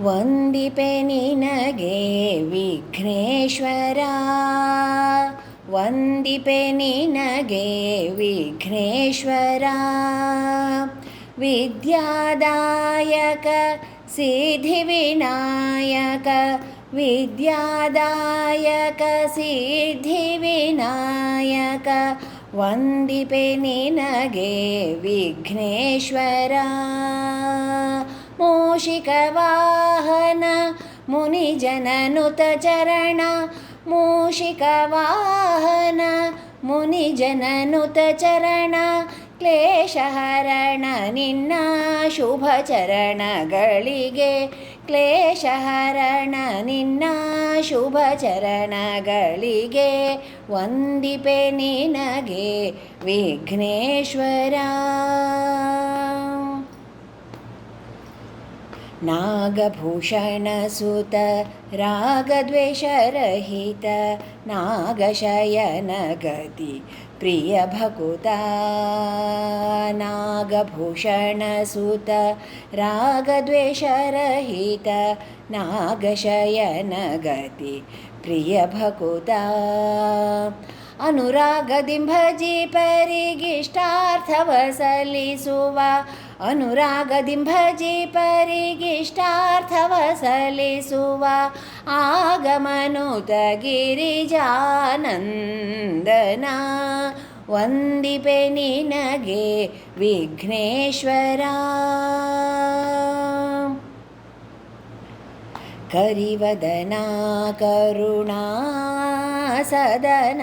वन्दिपे निनगे विघ्नेश्वरा। वन्दिपे निनगे विघ्नेश्वरा। विद्यादायक सिद्धिविनायक। विद्यादायक सिद्धिविनायक। वन्दिपे निनगे विघ्नेश्वरा। ಮೂಷಿಕವಾಹನ ಮುನಿ ಜನನುತ ಚರಣ, ಮೂಷಿಕವಾಹನ ಮುನಿ ಜನನುತ ಚರಣ, ಕ್ಲೇಶಹರಣ ನಿನ್ನ ಶುಭ ಚರಣಗಳಿಗೆ, ಕ್ಲೇಶಹರಣ ನಿನ್ನ ಶುಭ ಚರಣಗಳಿಗೆ ವಂದಿಪೆ ನಿನಗೆ ವಿಘ್ನೇಶ್ವರ. नागभूषणसुत रागद्वेषरहित नागशयनगति प्रियभकुता नागभूषणसुत रागद्वेषरहित नागशयनगति प्रियभकुता ಪಾರ್ಥವ ಸಲ್ಲಿಸುವ ಅನುರಾಗದಿಂಭಜಿ ಪರಿಗಿಷ್ಟಾರ್ಥವ ಸಲ್ಲಿಸುವ ಆಗಮನುತ ಗಿರಿಜಾನಂದನ ವಂದಿಪೆ ನಿನಗೆ ವಿಘ್ನೇಶ್ವರ. ಕರಿವದನ ಕರುಣಾ ಸದನ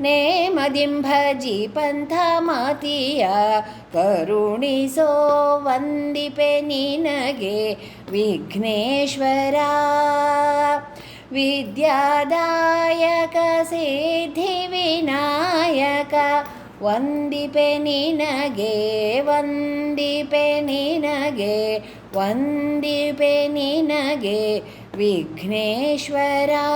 ने मदिम्भजि पन्थामतीया करुणि वन्दिपे निनगे विघ्नेश्वरा। विद्यादायक सिद्धिविनायक वन्दिपे निनगे वन्दिपे निनगे वन्दिपे निनगे विघ्नेश्वरा।